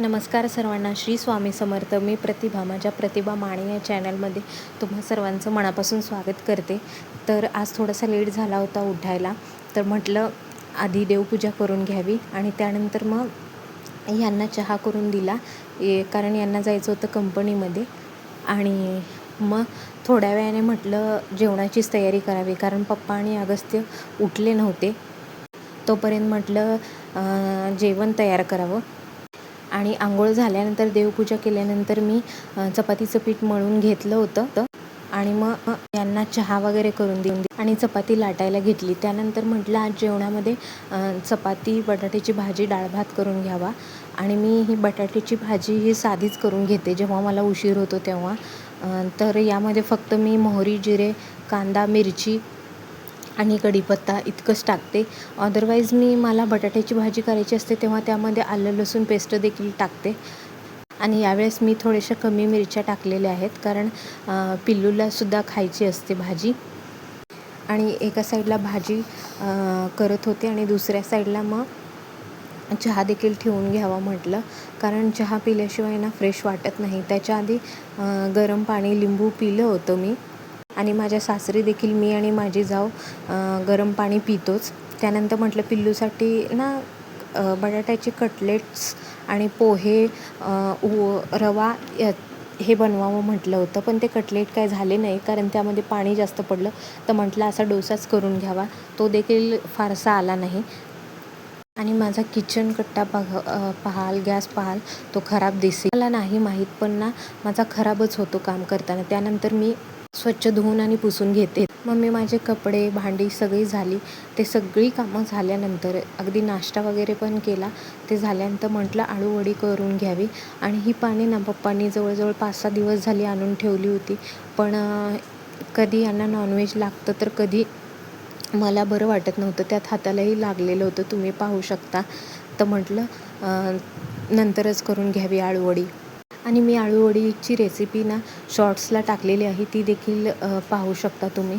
नमस्कार सर्वांना. श्री स्वामी समर्थ. मी प्रतिभा माझ्या प्रतिभा माणे या चॅनलमध्ये तुम्हा सर्वांचं मनापासून स्वागत करते. तर आज थोडासा लेट झाला होता उठायला तर म्हटलं आधी देवपूजा करून घ्यावी आणि त्यानंतर मग यांना चहा करून दिला. ए कारण यांना जायचं होतं कंपनीमध्ये आणि मग थोड्या वेळाने म्हटलं जेवणाचीच तयारी करावी कारण पप्पा आणि अगस्त्य उठले नव्हते. तोपर्यंत म्हटलं जेवण तयार करावं. आणि आंघोळ झाल्यानंतर देवपूजा केल्यानंतर मी चपातीचं पीठ मळून घेतलं होतं. आणि मग यांना चहा वगैरे करून देऊन दि आणि चपाती लाटायला घेतली. त्यानंतर म्हटलं आज जेवणामध्ये चपाती बटाट्याची भाजी डाळ भात करून घ्यावा. आणि मी ही बटाट्याची भाजी ही साधीच करून घेते. जेव्हा मला उशीर होतो तेव्हा तर यामध्ये फक्त मी मोहरी जिरे कांदा मिरची आणि कढीपत्ता इतकंच टाकते. अदरवाईज मी मला बटाट्याची भाजी करायची असते तेव्हा त्यामध्ये आलं लसूण पेस्ट देखील टाकते. आणि यावेळेस मी थोड्याशा कमी मिरच्या टाकलेल्या आहेत कारण पिल्लूलासुद्धा खायची असते भाजी. आणि एका साईडला भाजी करत होते आणि दुसऱ्या साईडला मग चहा देखील ठेवून घ्यावा म्हटलं. कारण चहा पिल्याशिवाय ना फ्रेश वाटत नाही. त्याच्या आधी गरम पाणी लिंबू पिलं होतं मी. आणि माझ्या सासरी देखील मी आणि माझी जाव गरम पाणी पितोच. त्यानंतर म्हटलं पिल्लूसाठी ना बटाट्याचे कटलेट्स आणि पोहे उ रवा हे बनवावं म्हटलं होतं. पण ते कटलेट काय झाले नाही कारण त्यामध्ये पाणी जास्त पडलं. तर म्हटलं असा डोसाच करून घ्यावा. तो देखील फारसा आला नाही. आणि माझा किचन कट्टा बघ पाहाल गॅस पाहाल तो खराब दिसेल. मला नाही माहीत पण ना माझा खराबच होतो काम करताना. त्यानंतर मी स्वच्छ धुवून आणि पुसून घेते. मग मी माझे कपडे भांडी सगळी झाली. ते सगळी कामं झाल्यानंतर अगदी नाश्ता वगैरे पण केला. ते झाल्यानंतर म्हटलं आळूवडी करून घ्यावी. आणि ही पाने ना पप्पांनी जवळजवळ पाच सहा दिवस झाली आणून ठेवली होती. पण कधी यांना नॉनव्हेज लागतं तर कधी मला बरं वाटत नव्हतं. त्यात हातालाही लागलेलं होतं. तुम्ही पाहू शकता. तर म्हटलं नंतरच करून घ्यावी आळूवडी आणि मी आळूवडीची रेसिपी ना शॉर्ट्सला टाकलेली आहे ती देखील पाहू शकता तुम्ही.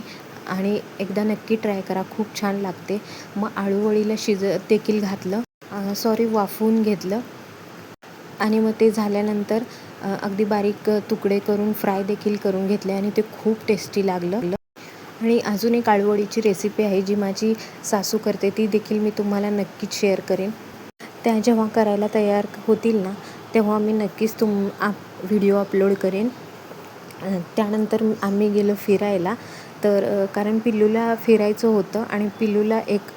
आणि एकदा नक्की ट्राय करा खूप छान लागते. मग आळूवडीला शिज देखील घातलं. सॉरी वाफवून घेतलं. आणि मग ते झाल्यानंतर अगदी बारीक तुकडे करून फ्राय देखील करून घेतले आणि ते खूप टेस्टी लागलं. आणि अजून एक आळूवडीची रेसिपी आहे जी माझी सासू करते ती देखील मी तुम्हाला नक्कीच शेअर करेन. त्या जेव्हा करायला तयार होतील ना तेव्हा मी नक्कीच तुम आप व्हिडिओ अपलोड करेन. त्यानंतर आम्ही गेलो फिरायला. तर कारण पिल्लूला फिरायचं होतं आणि पिल्लूला एक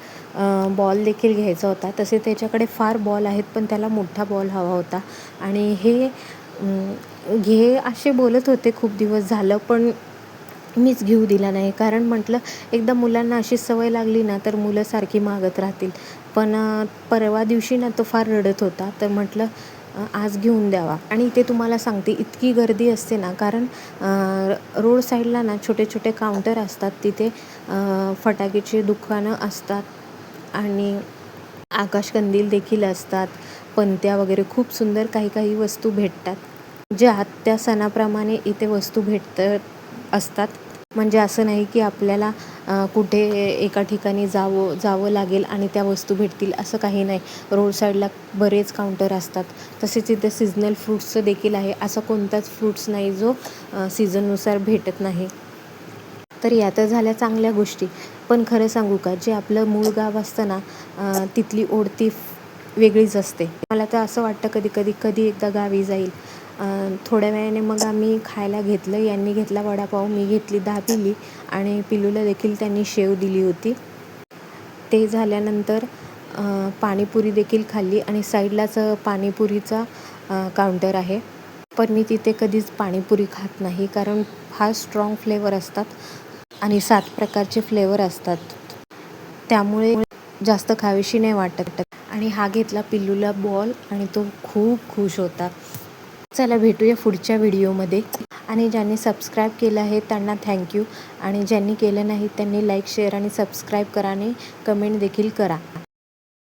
बॉल देखील घ्यायचा होता. तसे त्याच्याकडे फार बॉल आहेत पण त्याला मोठा बॉल हवा होता. आणि हे घे असे बोलत होते खूप दिवस झालं पण मीच घेऊ दिला नाही. कारण म्हटलं एकदा मुलांना अशी सवय लागली ना तर मुलं सारखी मागत राहतील. पण परवा दिवशी ना तो फार रडत होता. तर म्हटलं आज घेऊन द्यावा. आणि इथे तुम्हाला सांगते इतकी गर्दी असते ना कारण रोड साईडला ना छोटे छोटे काउंटर असतात तिथे फटाक्याची दुकानं असतात आणि आकाशकंदील देखील असतात पणत्या वगैरे खूप सुंदर काही काही वस्तू भेटतात. म्हणजे ज्या त्या सणाप्रमाणे इथे वस्तू भेटत असतात. म्हणजे असं नाही की आपल्याला कुठे एका ठिकाणी जावं जावं लागेल आणि त्या वस्तू भेटतील असं काही नाही. रोड साईडला बरेच काउंटर असतात. तसेच इथे सिजनल फ्रूट्सचं देखील आहे. असा कोणताच फ्रूट्स नाही जो सीझननुसार भेटत नाही. तर या तर झाल्या चांगल्या गोष्टी. पण खरं सांगू का जे आपलं मूळ गाव असतं ना तिथली ओढती वेगळीच असते. मला तर असं वाटतं कधी कधी कधी एकदा गावी जाईल. थोड्या वेळाने मग आम्ही खायला घेतलं. यांनी घेतला वडापाव मी घेतली दहा पिली आणि पिलूला देखील त्यांनी शेव दिली होती. ते झाल्यानंतर पाणीपुरी देखील खाल्ली आणि साईडलाच पाणीपुरीचा काउंटर आहे. पण मी तिथे कधीच पाणीपुरी खात नाही कारण फार स्ट्रॉंग फ्लेवर असतात आणि सात प्रकारचे फ्लेवर असतात. त्यामुळे जास्त खावीशी नाही वाटत. आणि हा घेतला पिल्लूला बॉल आणि तो खूप खुश होता. चला भेटूया पुढच्या व्हिडिओमध्ये. आणि ज्यांनी सबस्क्राईब केलं आहे त्यांना थँक्यू आणि ज्यांनी केलं नाही त्यांनी लाईक शेअर आणि सबस्क्राईब करा आणि कमेंट देखील करा.